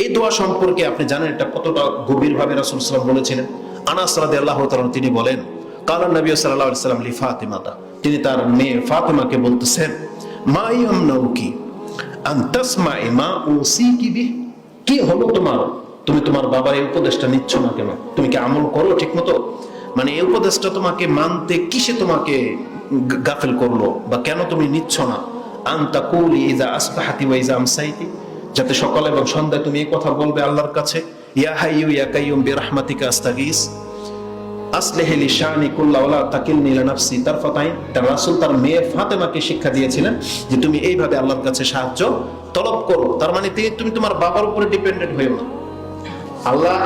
এই দোয়া সম্পর্কে আপনি জানেন এটা কতটা গভীরভাবে রাসুল সাল্লাম বলেছিলেন। আনাস রাদি আল্লাহ তিনি বলেন কালান নবী সাল্লাহ সাল্লাম লি ফাতেমাতা তিনি তার মেয়ে ফাতেমাকে বলতেছেন, মা ইয়ামনাউকি আন তাসমাই মা উসিকি বিহ? কি হলো তোমার? তুমি তোমার বাবার এই উপদেশটা নিচ্ছ না কেন? তুমি কি আমল করো ঠিক মতো মানে এই উপদেশটা তোমাকে মানতে কিসে তোমাকে গাফেল করল? বা কেন তুমি নিচ্ছ না? আন্তা কুলি ইজা আসবাহাতি ওয়া আমসাইতি। যাতে সকাল এবং সন্ধ্যায় তুমি এই কথা বলবে আল্লাহর কাছে, ইয়া ইয়া কাইয়ুম, বিরহমাতিকা আস্তাগীস। আসলেহে লিশানি কুল্লা ওয়ালা তাকিলনি ইলা নাফসি। তারফাতাইন তার রাসূল, তার মেয়ে ফাতেমাকে শিক্ষা দিয়েছিলেন যে তুমি এইভাবে আল্লাহর কাছে সাহায্য তলব করো। তার মানে তুমি তোমার বাবার উপরে ডিপেন্ডেন্ট না। আল্লাহ,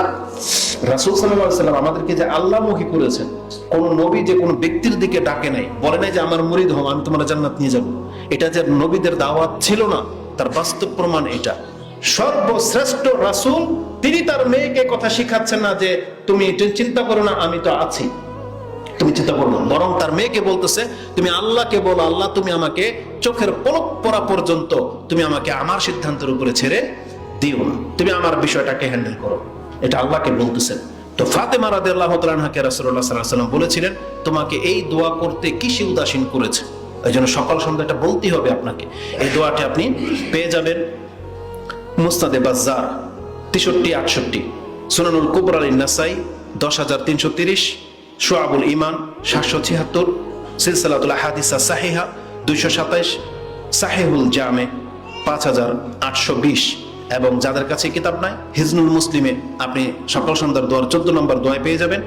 রাসূল আলাইহি সাল্লাম আমাদেরকে যে আল্লাহমুখী করেছেন, কোন নবী যে কোন ব্যক্তির দিকে ডাকে নাই। বলে নাই যে, আমার মুরিদ হও, আমি তোমার জান্নাত নিয়ে যাব। এটা যে নবীদের দাওয়াত ছিল না, তার বাস্তব প্রমাণ এটা। সর্বশ্রেষ্ঠ রাসূল, তিনি তার মেয়েকে কথা শিখাচ্ছেন না যে, তুমি চিন্তা করো না, আমি তো আছি। তুমি চিন্তা করো না, বরং তার মেয়েকে বলতেছে, তুমি আল্লাহকে বলো, আল্লাহ তুমি আমাকে চোখের পলক পড়া পর্যন্ত তুমি আমাকে আমার সিদ্ধান্তের উপরে ছেড়ে দিও না। তুমি আমার বিষয়টাকে হ্যান্ডেল করো। এটা আল্লাহকে বলতেছেন তো ফাতেমা রাদিয়াল্লাহু তাআলাকে রাসূলুল্লাহ সাল্লাল্লাহু আলাইহি সাল্লাম বলেছিলেন, তোমাকে এই দোয়া করতে কিসে উদাসীন করেছে। এই জন্য সকাল সন্ধ্যা এটা বলতেই হবে আপনাকে। এই দোয়াটি আপনি পেয়ে যাবেন। মুস্তাদে বাজ্জার, তেষট্টি, আটষট্টি। সুনানুল কুবর আলী নাসাই, দশ হাজার তিনশো তিরিশ। সোয়াবুল ইমান সাতশো ছিয়াত্তর। সিলসালাতুল হাদিসা সাহেহা, দুইশো সাতাইশ। সাহেহুল জামে, পাঁচ হাজার আটশো বিশ। এবং যাদের কাছে কিতাব নাই, হিজনুল মুসলিমে আপনি সকাল সন্ধ্যার দোয়ার চোদ্দ নম্বর দোয়ায় পেয়ে যাবেন।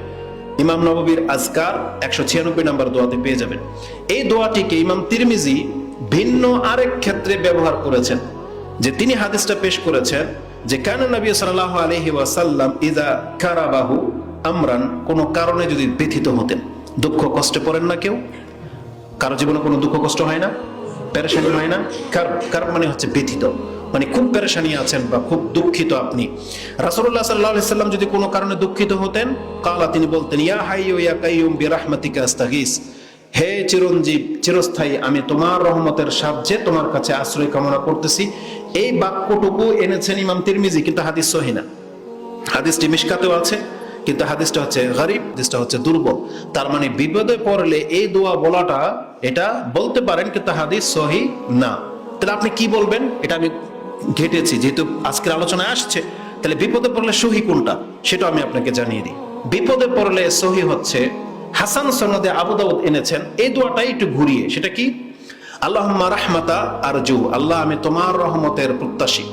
ইমাম নববীর আজকার একশো ছিয়ানব্বই নম্বর দোয়াতে পেয়ে যাবেন। এই দোয়াটিকে ইমাম তিরমিজি ভিন্ন আরেক ক্ষেত্রে ব্যবহার করেছেন। যে তিনি হাদিসটা পেশ করেছেন যে, কেন নবী সাল্লাহ আলহি ওয়াসাল্লাম ইদা কারাবাহু আমরান কোনো কারণে যদি ব্যথিত হতেন, দুঃখ কষ্টে পড়েন না কেউ? কারও জীবনে কোনো দুঃখ কষ্ট হয় না? পেরেশানি হয় না? কার কার মানে হচ্ছে ব্যথিত? মানে খুব পেরেশানি আছেন বা খুব দুঃখিত আপনি। রাসূলুল্লাহ সাল্লাল্লাহু আলাইহি সাল্লাম যদি কোনো কারণে দুঃখিত হতেন, কালা তিনি বলতেন, ইয়া হাইয়ু ইয়া কাইয়ুম বিরাহমাতিকা আস্তাগীস। হে চিরঞ্জীব, চিরস্থায়ী, আমি তোমার রহমতের সাহায্যে তোমার কাছে আশ্রয় কামনা করতেছি। এই বাক্যটুকু এনেছেন ইমাম তিরমিজি, কিন্তু হাদিস সহিনা হাদিসটি মিশকাতেও আছে, কিন্তু হাদিসটা হচ্ছে গরিব, হাদিসটা হচ্ছে দুর্বল। তার মানে বিপদে পড়লে এই দোয়া বলাটা, এটা বলতে পারেন, কিন্তু হাদিস সহি না। তাহলে আপনি কি বলবেন? এটা আমি ঘেটেছি, যেহেতু আজকের আলোচনায় আসছে, তাহলে বিপদে পড়লে সহি কোনটা? সেটা আমি আপনাকে জানিয়ে দিই। বিপদে পড়লে সহি হচ্ছে, হাসান সনদে আবু দাউদ এনেছেন, এই দোয়াটাই একটু ঘুরিয়ে, সেটা কি? আল্লাহুম্মা রাহমাতা আরজু, আল্লাহ আমি তোমার রহমতের প্রত্যাশী।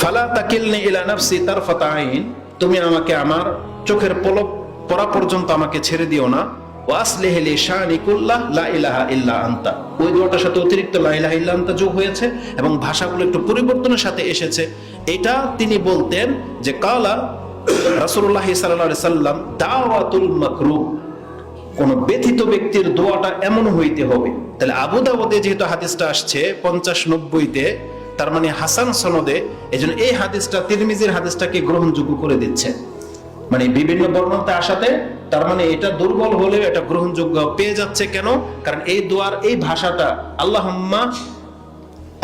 ফালা তাকিলনি ইলা নাফসি তারফাতা আইন, তুমি আমাকে আমার চোখের পলক পড়া পর্যন্ত আমাকে ছেড়ে দিও না। ওয়াসলিহ লি শানি কুল্লাহ লা ইলাহা ইল্লা আনতা। ওই দোয়াটার সাথে অতিরিক্ত লা ইলাহা ইল্লা আনতা যোগ হয়েছে এবং ভাষাগুলো একটু পরিবর্তনের সাথে এসেছে। এটা তিনি বলতেন যে, কালা রাসূলুল্লাহ সাল্লাল্লাহু সাল্লাম দাওয়াতুল মাকরুব কোন ব্যথিত ব্যক্তির দোয়াটা এমন হইতে হবে। তাহলে আবু দাউদে যেহেতু হাদিসটা আসছে পঞ্চাশ নব্বইতে, তার মানে হাসান সনদে এই জন্য এই হাদিসটা, তিরমিজির হাদিসটাকে গ্রহণযোগ্য করে দিচ্ছে। মানে বিভিন্ন বর্ণতে আসাতে, তার মানে এটা দুর্বল হলেও এটা গ্রহণযোগ্য পেয়ে যাচ্ছে কেন? কারণ এই দোয়ার এই ভাষাটা, আল্লাহম্মা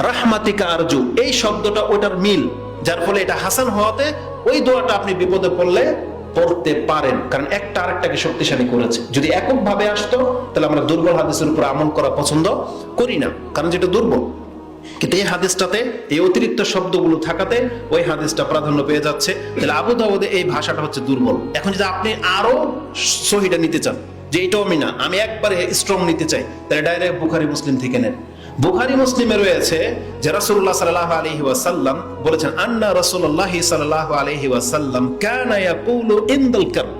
রাহমাতিকা আরজু, এই শব্দটা ওটার মিল। যার ফলে এটা হাসান হওয়াতে ওই দোয়াটা আপনি বিপদে পড়লে পড়তে পারেন। কারণ একটা আরেকটাকে শক্তিশালী করেছে। যদি এককভাবে আসতো, তাহলে আমরা দুর্বল হাদিসের উপর আমল করা পছন্দ করি না। কারণ যেটা দুর্বল। কিন্তু এই হাদিসটাতে, এই অতিরিক্ত শব্দগুলো থাকাতে, ওই হাদিসটা প্রাধান্য পেয়ে যাচ্ছে। তাহলে আবু দাউদে এই ভাষাটা হচ্ছে দুর্বল। এখন যদি আপনি আরও সহিটা নিতে চান, যে এটাও আমি না আমি একবারে স্ট্রং নিতে চাই, তাহলে ডাইরেক্ট বুখারি, মুসলিম থেকে নেন। বুখারি মুসলিমে রয়েছে যে রাসূলুল্লাহ সাল্লাল্লাহু আলাইহি ওয়াসাল্লাম বলেছেন, আন্না রাসূলুল্লাহ সাল্লাল্লাহু আলাইহি ওয়াসাল্লাম কানা ইয়াকুলু ইনদাল কারব।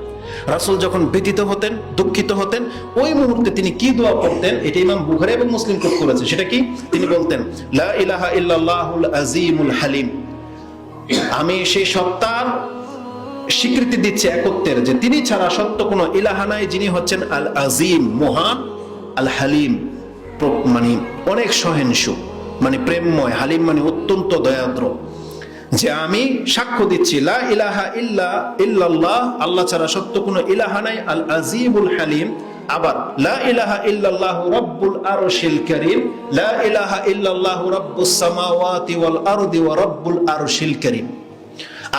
রাসূল যখন ব্যতীত হতেন, দুঃখিত হতেন, ওই মুহূর্তে তিনি কি দোয়া করতেন, এটা ইমাম বুখারী এবং মুসলিম কোট করেছে। সেটা কি? তিনি বলতেন, লা ইলাহা ইল্লাল্লাহুল আজিমুল হালিম। আমি সেই সত্তার স্বীকৃতি দিচ্ছে একত্বের যে তিনি ছাড়া সত্য কোনো ইলাহা নাই, যিনি হচ্ছেন আল আজিম মহান আল হালিম মানে অনেক সহেনসু মানে প্রেমময়, হালিম মানে অত্যন্ত দয়াদ্র। যে আমি সাক্ষ্য দিচ্ছি, লা ইলাহা ইল্লা, ইল্লাল্লাহ, আল্লাহ ছাড়া সত্য কোনো ইলাহা নাই, আল আজিমুল হালিম। আবার, লা ইলাহা ইল্লাল্লাহু রাব্বুল আরশিল কারীম, লা ইলাহা ইল্লাল্লাহু রাব্বুস সামাওয়াতি ওয়াল আরদি ওয়া রাব্বুল আরশিল কারীম।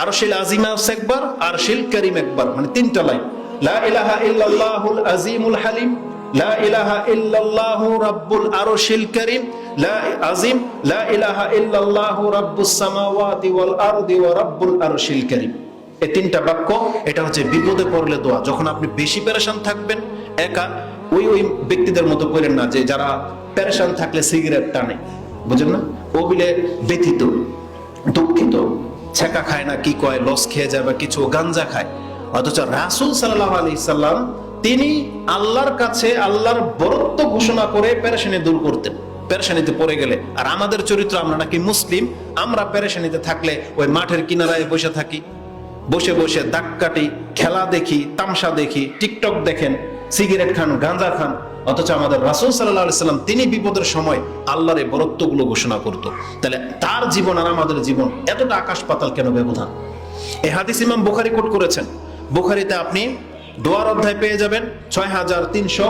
আরশিল আজিম একবার, আরশিল কারীম একবার মানে তিনটা লাইন। লা ইলাহা ইল্লাল্লাহুল আজিমুল হালিম লা ইলাহা ইল্লাল্লাহু রাব্বুল আরশিল কারীম, লা লা ইলাহা ইল্লাল্লাহু রাব্বুস সামাওয়াতি ওয়াল আরদি ওয়া রাব্বুল আরশিল কারীম। এই তিনটা বাক্য, এটা হচ্ছে বিপদে পড়লে দোয়া। যখন আপনি বেশি পেরেশান থাকবেন, একা, ওই ওই ব্যক্তিদের মতো করেন না যে যারা পেরেশান থাকলে সিগারেট টানে। বুঝেন না? ও বিলে ব্যথিত, দুঃখিত ছেঁকা খায় না, কি কয়, লস খেয়ে যায় বা কিছু, গাঞ্জা খায়। অথচ রাসুল সাল্লাহ আলি সাল্লাম তিনি আল্লাহর কাছে আল্লাহর বরত্ব ঘোষণা করে পেরেশানি দূর করতেন। পেরেশানিতে পড়ে গেলে। আর আমাদের চরিত্র আমরা নাকি মুসলিম, আমরা পেরেশানিতে থাকলে ওই মাঠের কিনারায় বসে থাকি। বসে বসে দাগ কাটি, খেলা দেখি তামসা দেখি, টিকটক দেখেন, সিগারেট খান, গাঁজা খান। অথচ আমাদের রাসুল সাল্লাহ সাল্লাম তিনি বিপদের সময় আল্লাহর এই বরত্বগুলো ঘোষণা করতো। তাহলে তার জীবন আর আমাদের জীবন এতটা আকাশ পাতাল কেন ব্যবধান? এই হাদিস ইমাম বুখারি কোট করেছেন। বুখারিতে আপনি দোয়ার অধ্যায় পেয়ে যাবেন ছয় হাজার তিনশো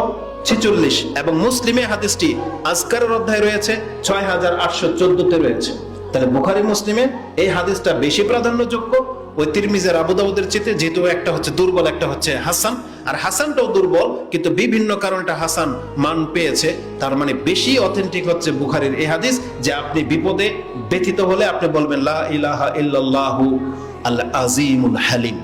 ছিচল্লিশ এবং মুসলিমে হাদিসটি আজকারের অধ্যায় রয়েছে ছয় হাজার আটশো চোদ্দতে রয়েছে। তাহলে বুখারি মুসলিমে এই হাদিসটা বেশি প্রাধান্যযোগ্য, ওই তিরমিজের আবুদাউদের চেতে যেহেতু একটা হচ্ছে দুর্বল, একটা হচ্ছে হাসান। আর হাসানটাও দুর্বল, কিন্তু বিভিন্ন কারণে এটা হাসান মান পেয়েছে। তার মানে বেশি অথেন্টিক হচ্ছে বুখারির এই হাদিস যে আপনি বিপদে ব্যথিত হলে আপনি বলবেন, লা ইলাহা ইল্লাল্লাহু আল আজিমুল হালিম।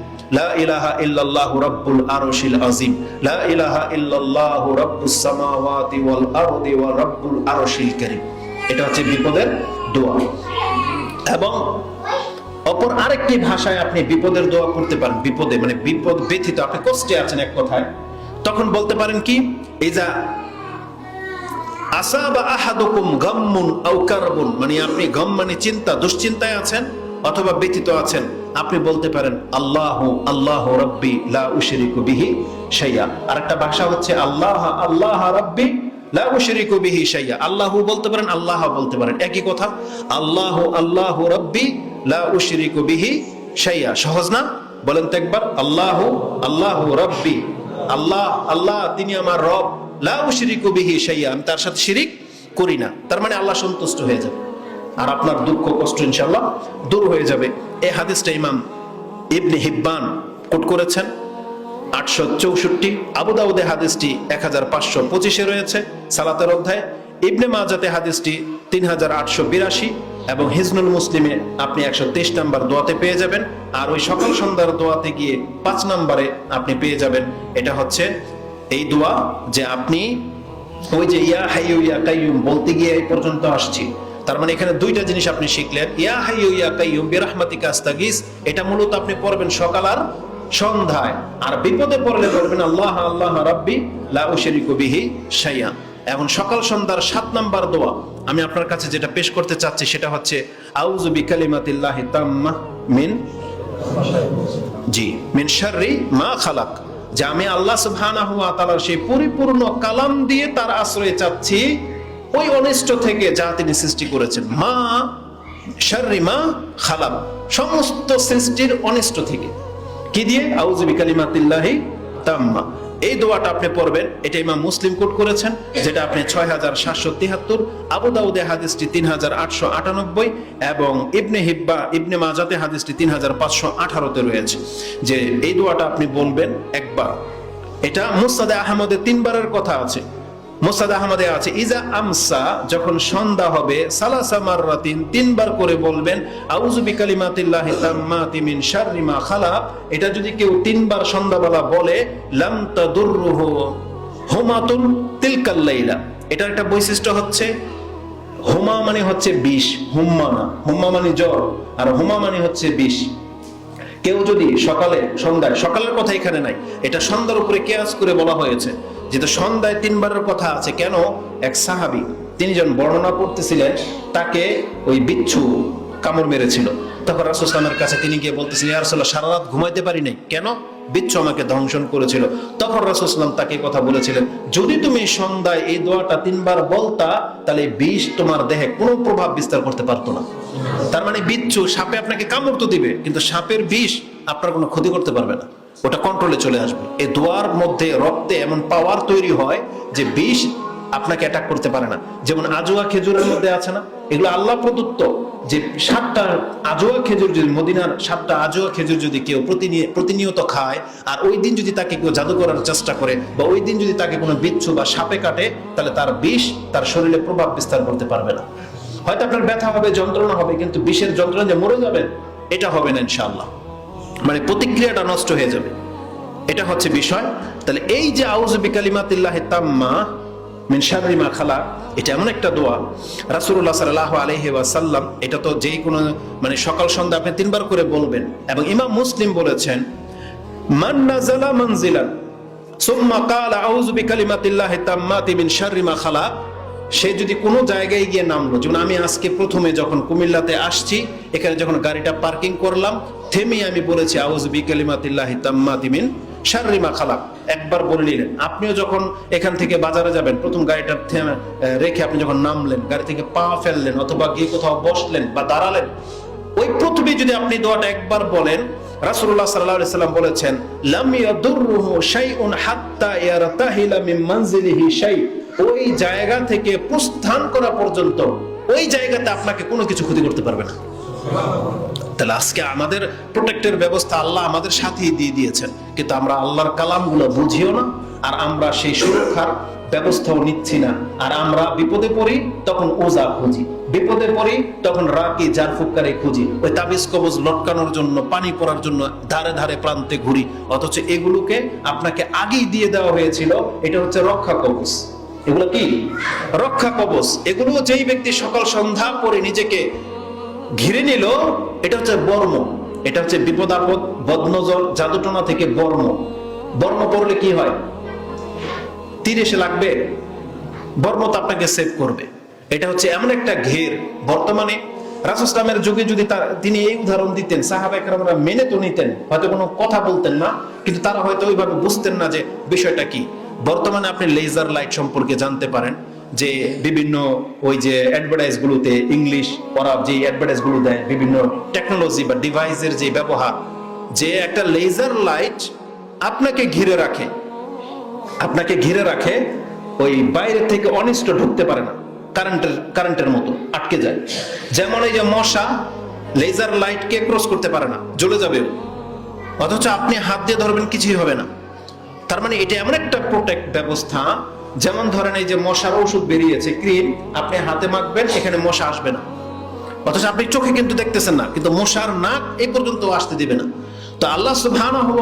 আরেকটি ভাষায় আপনি বিপদের দোয়া করতে পারেন। বিপদে মানে বিপদ ব্যথিত। আপনি কষ্টে আছেন এক কথায়। তখন বলতে পারেন কি? এই যা আহাদুকুম গাম্মুন আও মানে আপনি গম মানে চিন্তা, দুশ্চিন্তায় আছেন। অথবা ব্যথিত আছেন, আপনি বলতে পারেন, আল্লাহ আল্লাহ রব্বি লা উশরিকু বিহি শাইয়া। আরেকটা ভাষা হচ্ছে, আল্লাহ আল্লাহ রব্বি লা উশরিকু বিহি শাইয়া। আল্লাহু বলতে পারেন, আল্লাহ বলতে পারেন। একই কথা, আল্লাহ আল্লাহ রব্বি লা উশরিকু বিহি শাইয়া। সহজ না? বলেন তো একবার, আল্লাহ আল্লাহ রব্বি, আল্লাহ আল্লাহ, তিনি আমার রব, লা উশরিকু বিহি শাইয়া। আমি তার সাথে শিরিক করি না। তার মানে আল্লাহ সন্তুষ্ট হয়ে যাবে। আর আপনার দুঃখ, কষ্ট ইনশাল্লাহ দূর হয়ে যাবে। এই হাদিসটা ইমাম ইবনে হিব্বান কোট করেছেন। আটশো চৌষট্টি আবুদাউদে হাদিসটি এক হাজার পাঁচশো পঁচিশে রয়েছে সালাতের অধ্যায়। ইবনে মাজাতে হাদিসটি তিন হাজার আটশো বিরাশি এবং হিজনুল মুসলিমে আপনি একশো তেইশ নাম্বার দোয়াতে পেয়ে যাবেন। আর ওই সকাল সন্ধ্যার দোয়াতে গিয়ে পাঁচ নাম্বারে আপনি পেয়ে যাবেন। এটা হচ্ছে এই দোয়া যে আপনি ওই যে ইয়া হাইয়ু ইয়া কাইয়ুম বলতে গিয়ে এই পর্যন্ত আসছি। তার মানে এখানে দুইটা জিনিস আপনি শিখলেন। ইয়া হাইয়ু ইয়া কাইয়ুম বিরহমাতিকা আস্তাগিস। এটা মূলত আপনি পড়বেন সকাল আর সন্ধ্যায়। আর বিপদে পড়লে বলবেন আল্লাহ আল্লাহ রাব্বি লা উশরিকু বিহি শাইয়া এখন সকাল সন্ধ্যার সাত নাম্বার দোয়া। আমি আপনার কাছে যেটা পেশ করতে চাচ্ছি সেটা হচ্ছে, আউযু বিকালিমাতিল্লাহি তাম্মা মিন জি, মিন শাররি মা খালাক। যে আমি আল্লাহ সুবহানাহু ওয়া তাআলার সেই পরিপূর্ণ কালাম দিয়ে তার আশ্রয় চাচ্ছি। ওই অনিষ্ট থেকে যা তিনি সৃষ্টি করেছেন, মা শাররি খালাম সমস্ত সৃষ্টির অনিষ্ট থেকে। কি দিয়ে? আউযু বিকালিমাতিল্লাহি তাম্মা। এই দোয়াটা আপনি পড়বেন, এটা ইমাম মুসলিম কোট করেছেন, যেটা আপনি ছয় হাজার সাতশো তিহাত্তর আবু দাউদে হাদিসটি তিন হাজার আটশো আটানব্বই এবং ইবনে হিব্বা, ইবনে মাজাতে হাদিসটি তিন হাজার পাঁচশো আঠারোতে রয়েছে। যে এই দোয়াটা আপনি বলবেন একবার। এটা মুস্তাদে আহমদের তিনবারের কথা আছে। মোসাদ আহমদে আছে, ইজা আমসা, যখন সন্ধ্যা হবে তিনবার করে বলবেন এটা যদি কেউ তিনবার সন্ধ্যাবেলা বলে, লাম এটার একটা বৈশিষ্ট্য হচ্ছে, হুমা মানে হচ্ছে বিষ, হুম্মা হুম্মা মানে জ্বর, আর হুমা মানে হচ্ছে বিষ কেউ যদি সকালে, সন্ধ্যায়, সকালের কথা এখানে নাই, এটা সন্ধ্যার উপরে কেয়াস করে বলা হয়েছে যেহেতু সন্ধ্যায় তিনবারের কথা আছে, কেন? এক সাহাবি, তিনি যখন বর্ণনা করতেছিলেন, তাকে ওই বিচ্ছু কামড় মেরেছিল। তখন রাসুসলামের কাছে তিনি গিয়ে বলতেছিলেন ইয়ারসোল্লাহ সারা রাত ঘুমাইতে পারি নাই। কেন? বিচ্ছু আমাকে ধ্বংসন করেছিল। তখন রাসুসলাম তাকে কথা বলেছিলেন, যদি তুমি সন্ধ্যায় এই দোয়াটা তিনবার বলতা, তাহলে বিষ তোমার দেহে কোনো প্রভাব বিস্তার করতে পারতো না। তার মানে বিচ্ছু সাপে আপনাকে কামড় তো দিবে, কিন্তু সাপের বিষ আপনার কোনো ক্ষতি করতে পারবে না। ওটা কন্ট্রোলে চলে আসবে। এই দোয়ার মধ্যে রক্তে এমন পাওয়ার তৈরি হয় যে বিষ আপনাকে অ্যাটাক করতে পারে না। যেমন আজোয়া খেজুরের মধ্যে আছে না? এগুলো আল্লাহ প্রদত্ত যে সাতটা আজোয়া খেজুর যদি, মদিনার সাতটা আজোয়া খেজুর যদি কেউ প্রতিনিয়ত খায়, আর ওই দিন যদি তাকে কেউ জাদু করার চেষ্টা করে, বা ওই দিন যদি তাকে কোনো বিচ্ছু বা সাপে কাটে, তাহলে তার বিষ তার শরীরে প্রভাব বিস্তার করতে পারবে না। হয়তো আপনার ব্যথা হবে, যন্ত্রণা হবে, কিন্তু বিষের যন্ত্রণা যে মরে যাবেন এটা হবে না ইনশাআল্লাহ। মানে প্রতিক্রিয়াটা নষ্ট হয়ে যাবে। এটা হচ্ছে বিষয়। তাহলে এই যে আউজ বিকালিমাতিল্লাহ তাম্মা মিন শাররি মা খালা এটা এমন একটা দোয়া। রাসূলুল্লাহ সাল্লাল্লাহু আলাইহি ওয়াসাল্লাম, এটা তো যেই কোনো মানে সকাল সন্ধ্যা আপনি তিনবার করে বলবেন। এবং ইমাম মুসলিম বলেছেন, মান নাজালা মানজিলান, সুম্মা ক্বালা আউযু বিকালিমাতিল্লাহি তাম্মাতি মিন শাররি মা খালা সে যদি কোনো জায়গায় গিয়ে নামলো, যেমন আমি আজকে প্রথমে যখন কুমিল্লাতে আসছি, এখানে যখন গাড়িটা পার্কিং করলাম, থেমে আমি বলেছি আউজ বিকালিমাতিল্লাহি তাম্মাতি মিন শাররি খালাক। একবার বলে নিলেন। আপনিও যখন এখান থেকে বাজারে যাবেন, প্রথম গাড়িটা রেখে আপনি যখন নামলেন, গাড়ি থেকে পা ফেললেন, অথবা গিয়ে কোথাও বসলেন বা দাঁড়ালেন, ওই প্রথমে যদি আপনি দোয়াটা একবার বলেন, রাসূলুল্লাহ সাল্লাল্লাহু আলাইহি সাল্লাম বলেছেন, লাম ইয়াদুররুহু শাইউন হাত্তা ইয়ারতাহিলা মিন মানজিলিহি শাই। ওই জায়গা থেকে প্রস্থান করা পর্যন্ত ওই জায়গাতে আপনাকে কোনো কিছু ক্ষতি করতে পারবে না। তাহলে আজকে আমাদের প্রোটেক্টের ব্যবস্থা আল্লাহ আমাদের সাথেই দিয়ে দিয়েছেন। কিন্তু আমরা আল্লাহর কালামগুলো বুঝিও না, আর আমরা সেই সুরক্ষার ব্যবস্থাও নিচ্ছি না। আর আমরা বিপদে পড়ি, তখন ওজা খুঁজি। বিপদে পড়ি, তখন রাকি জার ফুকারে খুঁজি। ওই তাবিজ কবজ লটকানোর জন্য, পানি পড়ার জন্য ধারে ধারে প্রান্তে ঘুরি। অথচ এগুলোকে আপনাকে আগেই দিয়ে দেওয়া হয়েছিল, এটা হচ্ছে রক্ষা কবচ এগুলো কি? রক্ষা কবচ। এগুলো যেই ব্যক্তি সকাল সন্ধ্যা পরে নিজেকে ঘিরে নিল, এটা হচ্ছে বর্ম। এটা হচ্ছে বিপদ আপদ বদনজর, জাদুটনা থেকে বর্ম। বর্ম পড়লে কি হয়? তীর এসে লাগবে, বর্ম তো আপনাকে সেভ করবে। এটা হচ্ছে এমন একটা ঘের। বর্তমানে রাসুসলামের যুগে যদি তার তিনি এই উদাহরণ দিতেন, সাহাবা একরামরা মেনে তো নিতেন, হয়তো কোনো কথা বলতেন না, কিন্তু তারা হয়তো ওইভাবে বুঝতেন না যে বিষয়টা কি। বর্তমানে আপনি লেজার লাইট সম্পর্কে জানতে পারেন যে বিভিন্ন ওই যে অ্যাডভার্টাইজ গুলোতে ইংলিশ ওরা যে অ্যাডভার্টাইজগুলো দেয়, বিভিন্ন টেকনোলজি বা ডিভাইসের যে ব্যবহার, যে একটা লেজার লাইট আপনাকে ঘিরে রাখে। আপনাকে ঘিরে রাখে, ওই বাইরে থেকে অনিষ্ট ঢুকতে পারে না কারেন্টের কারেন্টের মতো আটকে যায়। যেমন এই যে মশা লেজার লাইটকে ক্রস করতে পারে না, জ্বলে যাবে অথচ আপনি হাত দিয়ে ধরবেন, কিছুই হবে না। তার মানে এটা এমন একটা প্রোটেক্ট ব্যবস্থা, যেমন ধরেন এই যে মশার ওষুধ বেরিয়েছে ক্রিম আপনি হাতে মাখবেন, এখানে মশা আসবে না। অথচ আপনি চোখে কিন্তু দেখতেছেন না, কিন্তু মশার নাক এই পর্যন্ত আসতে দিবে না। তো আল্লাহ সুবহানাহু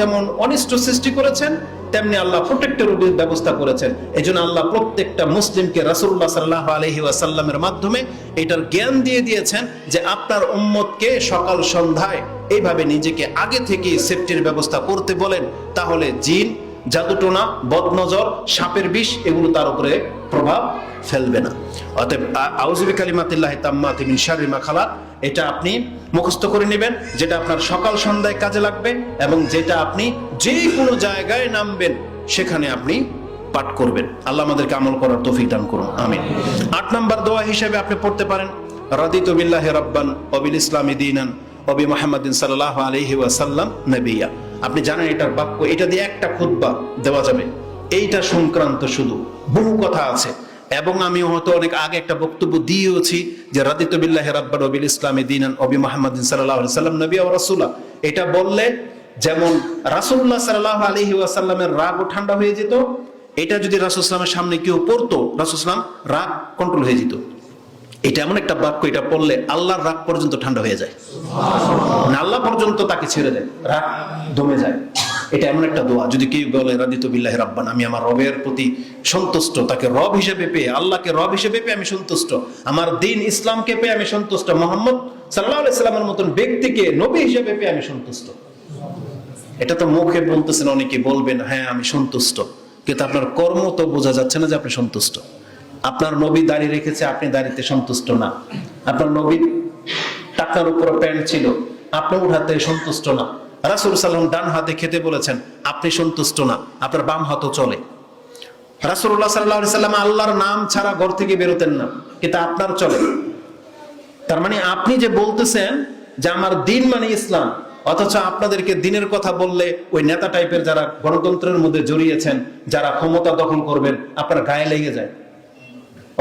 যেমন অনিষ্ট সৃষ্টি করেছেন তেমনি আল্লাহ প্রোটেক্টের ব্যবস্থা করেছেন। এই জন্য আল্লাহ প্রত্যেকটা মুসলিমকে রাসূলুল্লাহ সাল্লাল্লাহু আলাইহি ওয়াসাল্লামের মাধ্যমে এটার জ্ঞান দিয়ে দিয়েছেন যে আপনার উম্মতকে সকাল সন্ধ্যায় এইভাবে নিজেকে আগে থেকে সেফটির ব্যবস্থা করতে বলেন, তাহলে জিন, জাদুটোনা, বদনজর, সাপের বিষ এগুলো তার উপরে প্রভাব ফেলবে না। অতএব আউজুবি কালিমাতিল্লাহ তাম্মাতি মিন শাররি মা খালাক। এটা আপনি মুখস্থ করে নেবেন, যেটা আপনার সকাল সন্ধ্যায় কাজে লাগবে এবং যেটা আপনি যে কোনো জায়গায় নামবেন, সেখানে আপনি পাঠ করবেন। আল্লাহ আমাদেরকে আমল করার তৌফিক দান করুন। আমিন। আট নাম্বার দোয়া হিসেবে আপনি পড়তে পারেন, রাদিতু বিল্লাহি রাব্বান ওয়াবিল ইসলামি দীনান ওবি মুহাম্মাদিন সাল্লাল্লাহু আলাইহি ওয়াসাল্লাম নবিয়া। আপনি জানেন এটার বাক্য, এটা দিয়ে একটা খুতবা দেওয়া যাবে। এইটা সংক্রান্ত শুধু বহু কথা আছে। এবং আমি হয়তো অনেক আগে একটা বক্তব্য দিয়েওছি যে, রাদিতু বিল্লাহি রাব্বান ওয়াবিল ইসলামি দীনান ওবি মুহাম্মাদিন সাল্লাল্লাহু আলাইহি সাল্লাম নবিয়া ওয়া রাসূলা। এটা বললে যেমন রাসূলুল্লাহ সাল্লাল্লাহু আলাইহি ওয়াসাল্লামের রাগও ঠান্ডা হয়ে যেত, এটা যদি রাসূল সাল্লামের সামনে কেউ পড়তো, রাসূল সাল্লাম রাগ কন্ট্রোল হয়ে যেত। এটা এমন একটা বাক্য, এটা পড়লে আল্লাহর রাগ পর্যন্ত ঠান্ডা হয়ে যায়। আল্লাহ পর্যন্ত তাকে ছেড়ে দেয়, রাগ দমে যায়। এটা এমন একটা দোয়া। যদি কেউ বলে, রাদিত বিল্লাহ রাব্বান, আমি আমার রবের প্রতি সন্তুষ্ট, তাকে রব হিসেবে পেয়ে, আল্লাহকে রব হিসেবে পেয়ে আমি সন্তুষ্ট, আমার দিন ইসলামকে পেয়ে আমি সন্তুষ্ট, মোহাম্মদ সাল্লাহ সাল্লামের মতন ব্যক্তিকে নবী হিসেবে পেয়ে আমি সন্তুষ্ট। এটা তো মুখে বলতেছেন, অনেকে বলবেন হ্যাঁ আমি সন্তুষ্ট। কিন্তু আপনার কর্ম তো বোঝা যাচ্ছে না যে আপনি সন্তুষ্ট। আপনার নবী দাঁড়িয়ে রেখেছে, আপনি দাঁড়িতে সন্তুষ্ট না। আপনার নবী টাকার উপর প্যান্ট ছিল, আপনি উঠাতে সন্তুষ্ট না। রাসুল সাল্লাম ডান হাতে খেতে বলেছেন, আপনি সন্তুষ্ট না, আপনার বাম হাতও চলে। রাসুল্লাহ সাল্লাহ সাল্লাম আল্লাহর নাম ছাড়া ঘর থেকে বেরোতেন না, কিন্তু আপনার চলে। তার মানে আপনি যে বলতেছেন যে আমার দিন মানে ইসলাম, অথচ আপনাদেরকে দিনের কথা বললে ওই নেতা টাইপের যারা গণতন্ত্রের মধ্যে জড়িয়েছেন, যারা ক্ষমতা দখল করবেন, আপনার গায়ে লেগে যায়।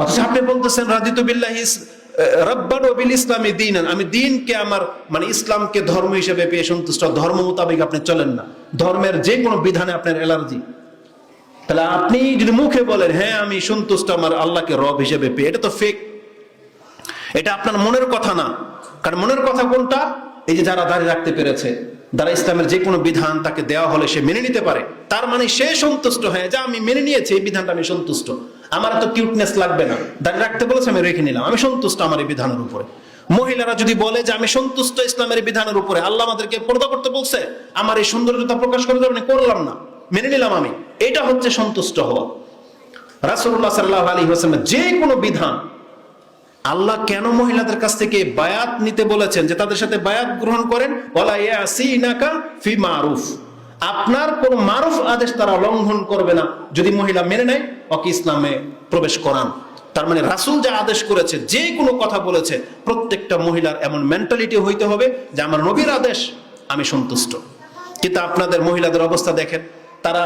অথচ আপনি বলতেছেন, রাজিত বিল্লাহি রব্বান বিল ইসলামী দিন আমি দিনকে আমার মানে ইসলামকে ধর্ম হিসেবে পেয়ে সন্তুষ্ট। ধর্ম মোতাবেক আপনি চলেন না। ধর্মের যে কোনো বিধানে আপনার অ্যালার্জি। তাহলে আপনি যদি মুখে বলেন হ্যাঁ আমি সন্তুষ্ট, আমার আল্লাহকে রব হিসেবে পেয়ে। এটা তো ফেক এটা আপনার মনের কথা না। কারণ মনের কথা কোনটা? এই যে যারা দাঁড়িয়ে রাখতে পেরেছে, যারা ইসলামের যে কোনো বিধান তাকে দেওয়া হলে সে মেনে নিতে পারে। তার মানে সে সন্তুষ্ট হয়ে, যা আমি মেনে নিয়েছি, এই বিধানটা আমি সন্তুষ্ট। আমার এত কিউটনেস লাগবে না। দাঁড়িয়ে রাখতে বলেছে, আমি রেখে নিলাম। আমি সন্তুষ্ট আমার এই বিধানের উপরে। মহিলারা যদি বলে যে আমি সন্তুষ্ট ইসলামের বিধানের উপরে, আল্লাহ আমাদেরকে পর্দা করতে বলছে, আমার এই সৌন্দর্যতা প্রকাশ করে দেবেন করলাম না। মেনে নিলাম আমি। এটা হচ্ছে সন্তুষ্ট হওয়া। রাসুল্লাহ সাল্লাহ আলী হোসেনের যে কোনো বিধান, আল্লাহ কেন মহিলাদের কাছ থেকে বায়াত নিতে বলেছেন যে তাদের সাথে বায়াত গ্রহণ করেন? ওয়ালা ইয়াসিনাকা ফি মারুফ। আপনার কোন মারুফ আদেশ তারা লঙ্ঘন করবে না। যদি মহিলা মেনে নেয়, ওকে ইসলামে প্রবেশ করান। তার মানে রাসুল যা আদেশ করেছে, যে কোনো কথা বলেছে, প্রত্যেকটা মহিলার এমন মেন্টালিটি হইতে হবে যে আমার নবীর আদেশ আমি সন্তুষ্ট। কিন্তু আপনাদের মহিলাদের অবস্থা দেখেন, তারা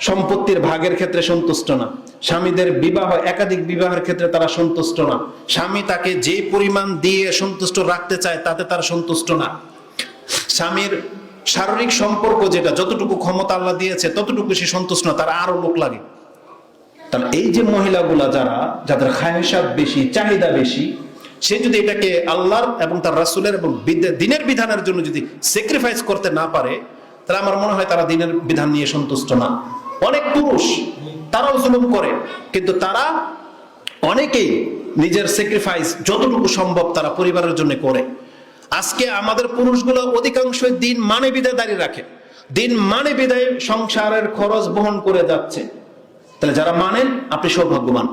সম্পত্তির ভাগের ক্ষেত্রে সন্তুষ্ট না। স্বামীদের বিবাহ, একাধিক বিবাহের ক্ষেত্রে তারা সন্তুষ্ট না। স্বামী তাকে যে পরিমাণ দিয়ে সন্তুষ্ট রাখতে চায়, তাতে তারা সন্তুষ্ট না। স্বামীর শারীরিক সম্পর্ক যেটা, যতটুকু ক্ষমতা আল্লাহ দিয়েছে, ততটুকু সে সন্তুষ্ট না, তার আরও লোক লাগে। তাহলে এই যে মহিলাগুলা যারা, যাদের খায়সাত বেশি, চাহিদা বেশি, সে যদি এটাকে আল্লাহর এবং তার রাসুলের এবং দিনের বিধানের জন্য যদি স্যাক্রিফাইস করতে না পারে, তাহলে আমার মনে হয় তারা দিনের বিধান নিয়ে সন্তুষ্ট না। অনেক পুরুষ, তারাও জুলুম করে, কিন্তু তারা অনেকেই নিজের স্যাক্রিফাইস যতটুকু সম্ভব তারা পরিবারের জন্য করে। আজকে আমাদের পুরুষগুলো অধিকাংশ দিন মানে বিদায় দাঁড়িয়ে রাখে। দিন মানে বিদায় সংসারের খরচ বহন করে যাচ্ছে। তাহলে যারা মানেন, আপনি সৌভাগ্যবান।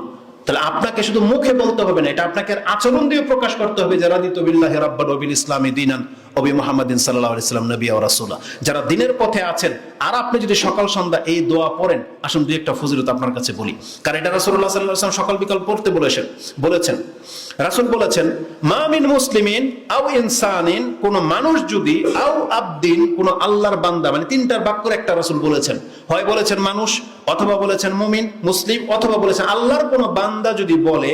তাহলে আপনাকে শুধু মুখে বলতে হবে না, এটা আপনাকে আচরণ দিয়ে প্রকাশ করতে হবে যারা দিত রাব্বান ইসলামী দিনান। অবি মোহাম্মদিন সাল্লাহ ইসলাম নবী ও রাসূলা। যারা দিনের পথে আছেন, আর আপনি যদি সকাল, সন্ধ্যা এই দোয়া পড়েন, আসুন দুই একটা ফজিলত আপনার কাছে বলি। কারণ এটা রাসূলুল্লাহ সাল্লাল্লাহু আলাইহি সকাল বিকাল পড়তে বলেছেন বলেছেন। রাসূল বলেছেন, মা মিন মুসলিমিন আও ইনসানিন, কোন মানুষ যদি, আও আবদিন, কোন আল্লাহর বান্দা মানে তিনটার বাক্যর একটা রাসুল বলেছেন। হয় বলেছেন মানুষ, অথবা বলেছেন মুমিন, মুসলিম, অথবা বলেছেন আল্লাহর কোন বান্দা যদি বলে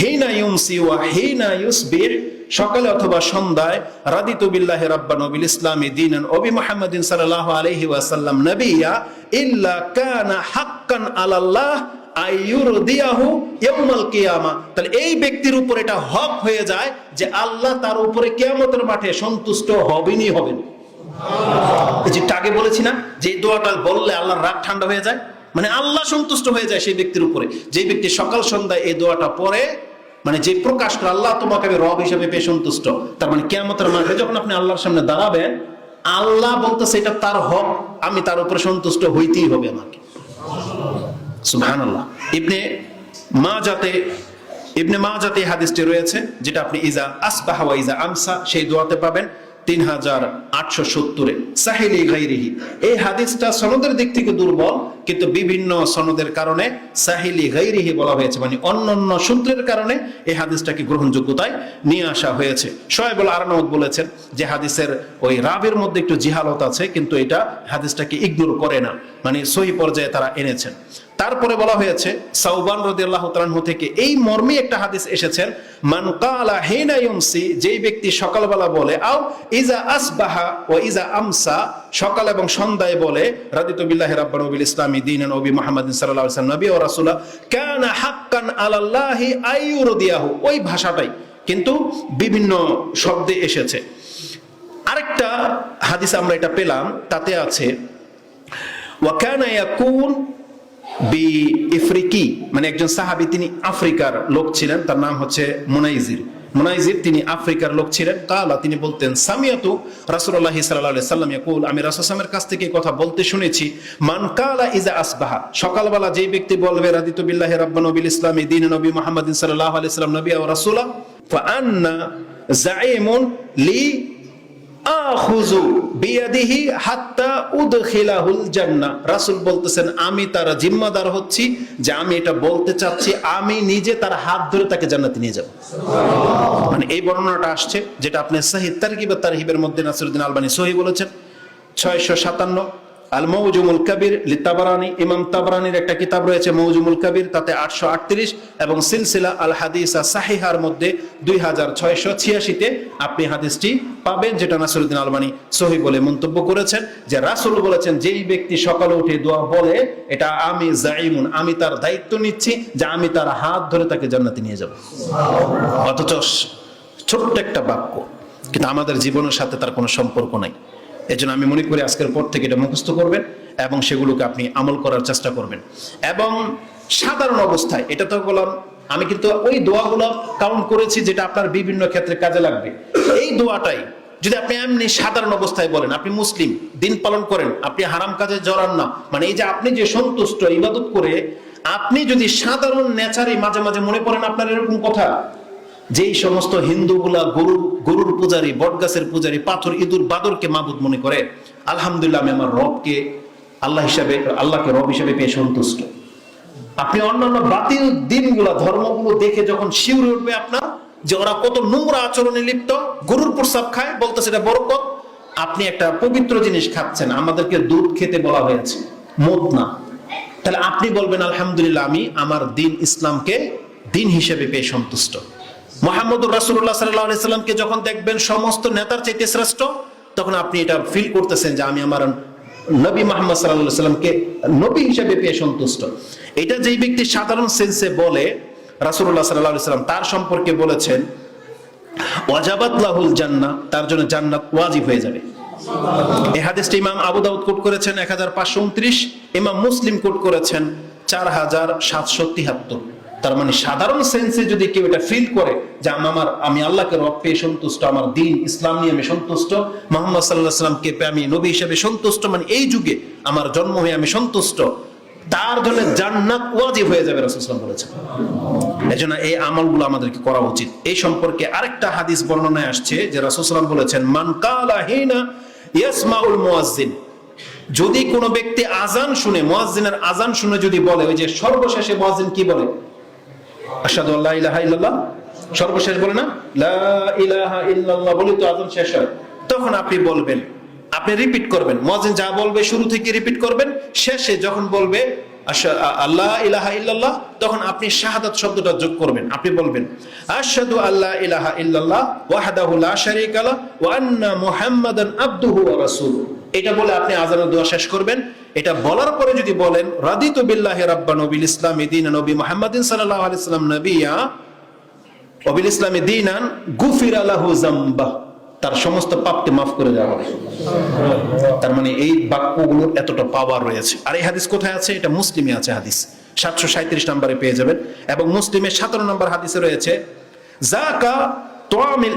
হেইনা ইউমসি ওয়া হেইনা ইউসবির, সকালে অথবা সন্ধ্যায় রাদিতু বিল্লাহি রাব্বান বিল ইসলামি দীনান ওয়া বি মুহাম্মাদিন সাল্লাল্লাহু আলাইহি ওয়াসাল্লাম নবিয়্যা ইল্লা কানা হাক্কান আলাল্লাহ তাহলে এই ব্যক্তির উপর এটা হক হয়ে যায় যে আল্লাহ তার উপরে কিয়ামতের মাঠে সন্তুষ্ট হবেনই হবেন। আগে বলেছি না, যে দোয়াটা বললে আল্লাহর রাগ ঠান্ডা হয়ে যায়? মানে আল্লাহ সন্তুষ্ট হয়ে যায় সেই ব্যক্তির উপরে। যে ব্যক্তি সকাল সন্ধ্যায় এই দোয়াটা পড়ে মানে যে প্রকাশ করে আল্লাহ তোমাকে আমি রব হিসেবে পেয়ে সন্তুষ্ট, তার মানে কেমতের মাঠে যখন আপনি আল্লাহর সামনে দাঁড়াবেন, আল্লাহ বলতেছে এটা তার হক, আমি তার উপরে সন্তুষ্ট হইতেই হবে আমাকে। ইবনে মা যাতে ইবনে মা যাতে হাদিসটি রয়েছে, যেটা আপনি ইজা আসবাহা ইজা আমসা, সেই দোয়াতে পাবেন। তিন হাজার আটশো সত্তরে। সাহিলি গাইরিহি। এই হাদিসটা সনদের দিক থেকে দুর্বল, কিন্তু বিভিন্ন সনদের কারণে বলা হয়েছে। মানে অন্যান্য সূত্রের কারণে এই হাদিসটাকে গ্রহণযোগ্যতায় নিয়ে আসা হয়েছে। শোয়েবুল আরনাউদ বলেছেন যে হাদিসের ওই রাবের মধ্যে একটু জিহালত আছে, কিন্তু এটা হাদিসটাকে ইগনোর করে না। মানে সহি পর্যায়ে তারা এনেছেন। তারপরে বলা হয়েছে সাউবান রাদিয়াল্লাহু তাআলা থেকে এই মর্মে একটা হাদিস এসেছেন, মান কালা হিনা ইউমসি যেই ব্যক্তি সকালবেলা বলে, আও ইজা আসবাহা ও ইজা আমসা সকাল এবং সন্ধ্যায় বলে, রাদিতু বিল্লাহি রাব্বান ওয়া বিল ইসলামি দীনান ওয়া বি মুহাম্মাদিন সাল্লাল্লাহু আলাইহি ওয়াসাল্লাম, নবী ও রাসূলা, কানা হাক্কান আলাল্লাহি আইয়ুরদিয়াহু ওই ভাষাটাই। কিন্তু বিভিন্ন শব্দে এসেছে। আরেকটা হাদিস আমরা এটা পেলাম, তাতে আছে ওয়াকানা ইয়াকুন বি ইফরিকি মানে একজন সাহাবী, তিনি আফ্রিকার লোক ছিলেন, তার নাম হচ্ছে মুনাইজির। মুনাইজির, তিনি আফ্রিকার লোক ছিলেন। কালা, তিনি বলতেন, সামিয়াতু রাসূলুল্লাহি সাল্লাল্লাহু আলাইহি সাল্লাম আমি রাসূলের কাছ থেকে কথা বলতে শুনেছি, মান কালা ইজা আসবাহা, সকালবেলা যেই ব্যক্তি বলবে, রাদিতু বিল্লাহি রাব্বান ওয়া বিল ইসলামি দীন নবী মুহাম্মাদিন সাল্লাল্লাহু আলাইহি সাল্লাম নবী ও রাসূলা আন্না জাইমুন লি উদখিলাহুল রাসূল বলতেছেন, আমি তার জিম্মাদার হচ্ছি, যে আমি এটা বলতে চাচ্ছি, আমি নিজে তার হাত ধরে তাকে জান্নাতে নিয়ে যাব। মানে এই বর্ণনাটা আসছে, যেটা আপনি সাহিদ তারকিব তারহিবের মধ্যে নাসিরুদ্দিন আলবানী সহি বলেছেন। ছয়শো সাতান্ন আল মৌজুমুল কবির লি তাবারানি ইমাম তাবারানির একটা কিতাব রয়েছে, মৌজুমুল কবির, তাতে আটশো আটত্রিশ, এবং সিলসিলা আল হাদিসা সাহিহার মধ্যে দুই হাজার ছয়শো ছিয়াশিতে আপনি হাদিসটি পাবেন, যেটা নাসিরুদ্দিন আলবানী সহি বলে মন্তব্য করেছেন, যে রাসুল বলেছেন, যেই ব্যক্তি সকালে উঠে দোয়া বলে, এটা আমি জাইমুন আমি তার দায়িত্ব নিচ্ছি যে আমি তার হাত ধরে তাকে জান্নাতে নিয়ে যাব। অথচ ছোট্ট একটা বাক্য, কিন্তু আমাদের জীবনের সাথে তার কোনো সম্পর্ক নাই। এজন্য আমি মনে করি আজকের পর থেকে এটা মুখস্থ করবেন এবং সেগুলোকে আপনি আমল করার চেষ্টা করবেন। এবং সাধারণ অবস্থায়, এটা তো বললাম, আমি কিন্তু ওই দোয়াগুলো কাউন্ট করেছি যেটা আপনার বিভিন্ন ক্ষেত্রে কাজে লাগবে। এই দোয়াটাই, যদি আপনি এমনি সাধারণ অবস্থায় বলেন, আপনি মুসলিম, দিন পালন করেন, আপনি হারাম কাজে জড়ান না মানে এই যে আপনি যে সন্তুষ্ট, ইবাদত করে, আপনি যদি সাধারণ নেচারে মাঝে মাঝে মনে পড়েন আপনার এরকম কথা যেই সমস্ত হিন্দুগুলা গরুর গরুর পূজারি, বটগাছের পূজারি, পাথর, ইঁদুর, বাদরকে মাবুদ মনে করে, আলহামদুলিল্লাহ আমি আমার রবকে, আল্লাহ হিসাবে, আল্লাহকে রব হিসাবে পেয়ে সন্তুষ্ট। আপনি অন্যান্য বাতিল দিনগুলা, ধর্মগুলো দেখে যখন শিউরে উঠবে আপনার, যে ওরা কত নোংরা আচরণে লিপ্ত, গরুর প্রস্রাব খায়, বলতেছে এটা বরকত, আপনি একটা পবিত্র জিনিস খাচ্ছেন, আমাদেরকে দুধ খেতে বলা হয়েছে, মদ না। তাহলে আপনি বলবেন, আলহামদুলিল্লাহ, আমি আমার দিন ইসলামকে দিন হিসেবে পেয়ে সন্তুষ্ট। মোহাম্মদুর রাসুল্লাহ সাল্লাহ সাল্লামকে যখন দেখবেন সমস্ত নেতার চাইতে শ্রেষ্ঠ, তখন আপনি এটা ফিল করতেছেন যে আমি আমার নবী মোহাম্মদ সাল্লাহ সাল্লামকে নবী হিসেবে পেয়ে সন্তুষ্ট। এটা যেই ব্যক্তি সাধারণ সেন্সে বলে রাসুল্লাহ সাল্লাহ সাল্লাম তার সম্পর্কে বলেছেন, ওয়াজাবাত লাহুল জান্না তার জন্য জান্নাত ওয়াজিব হয়ে যাবে। এই হাদিসটি ইমাম আবু দাউদ কোট করেছেন, এক হাজার পাঁচশো উনত্রিশ। ইমাম মুসলিম কোট করেছেন, চার হাজার সাতশো তিহাত্তর। তার মানে সাধারণ সেন্সে যদি কেউ এটা ফিল করে যে আমার, আমি আল্লাহকে রব পেয়ে সন্তুষ্ট, আমার দিন ইসলাম নিয়ে আমি সন্তুষ্ট, মোহাম্মদ সাল্লাহ সাল্লামকে পেয়ে আমি নবী হিসেবে সন্তুষ্ট মানে এই যুগে আমার জন্ম হয়ে আমি সন্তুষ্ট, তার জন্য জান্নাত ওয়াজিব হয়ে যাবে রাসূলুল্লাহ বলেছেন। এজন্য এই আমলগুলো আমাদেরকে করা উচিত। এই সম্পর্কে আরেকটা হাদিস বর্ণনায় আসছে যে রাসূলুল্লাহ বলেছেন, মান কালা হিনা ইয়াসমাউল মুয়াজ্জিন। যদি কোনো ব্যক্তি আজান শুনে, মুয়াজ্জিনের আজান শুনে যদি বলে, ওই যে সর্বশেষে মুয়াজ্জিন কি বলে? আশহাদু আল্লা ইলাহা ইল্লাল্লাহ। সর্বশেষ বলে না, লা ইলাহা ইল্লাল্লাহ বলে তো আজান শেষ হয়। তখন আপনি বলবেন, আপনি রিপিট করবেন। যা বলবে, শুরু থেকে রিপিট করবেন। শেষে যখন বলবে আল্লাহ ইলাহা ইল্লাল্লাহ, তখন আপনি শাহাদাত শব্দটা যোগ করবেন। আপনি বলবেন, আশহাদু আল্লাহ ইলাহা ইল্লাল্লাহ ওয়াহদাহু লা শারীকা লাহ ওয়া আন্না মুহাম্মাদান আবদুহু ওয়া রাসূলুহু। এটা বলে আপনি আজানের দোয়া শেষ করবেন। এটা বলার পরে যদি বলেন, রাদিতু বিল্লাহি রাব্বান ওয়া বিল ইসলামি দীনান ওয়া বি মুহাম্মাদিন সাল্লাল্লাহু আলাইহি সাল্লাম নবিয়া ওয়া বিল ইসলামি দীনান গুফিরা লাহু যামবাহ তার সমস্ত পাপকে মাফ করে দেওয়া হবে। তার মানে এই বাক্যগুলোর এতটা পাওয়ার রয়েছে। আর এই হাদিস কোথায় আছে? এটা মুসলিমে আছে হাদিস। সাতশো সাঁত্রিশ নম্বরে পেয়ে যাবেন। এবং মুসলিমের সতেরো নম্বর হাদিসে রয়েছে জাকা তোয়ামিল